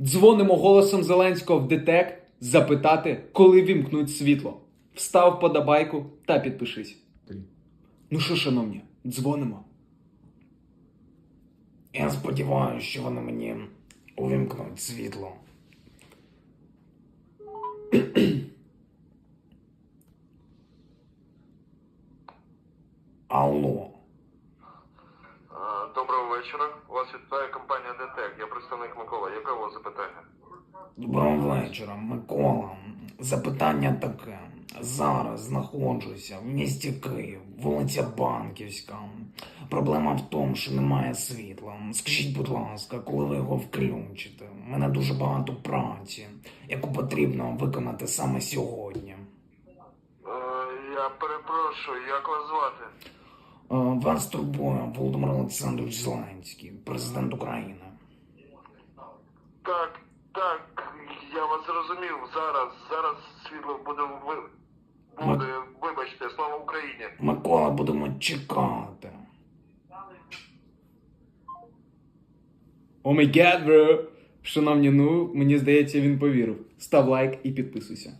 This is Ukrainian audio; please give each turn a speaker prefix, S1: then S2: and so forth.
S1: Дзвонимо голосом Зеленського в ДТЕК запитати, коли вімкнуть світло. Встав подобайку та підпишись. Ну що, шановні, дзвонимо.
S2: Я сподіваюся, що вони мені увімкнуть світло. Алло.
S3: Доброго вечора. Вас вітає компанія ДТЕК. Я представник Микола. Яке у вас запитання?
S2: Доброго вечора, Микола. Запитання таке. Зараз знаходжуся в місті Київ, вулиця Банківська. Проблема в тому, що немає світла. Скажіть, будь ласка, коли ви його включите? У мене дуже багато праці, яку потрібно виконати саме сьогодні.
S3: Е, я перепрошую, як вас звати?
S2: Е, Вас турбує Володимир Олександрович Зеленський, президент України.
S3: Так, так, я вас зрозумів. Зараз, зараз світло буде ви... буде, вибачте, слава Україні.
S2: Микола, будемо чекати.
S1: О май гад, бро! Шановні, ну мені здається, він повірив. Став лайк і підписуйся.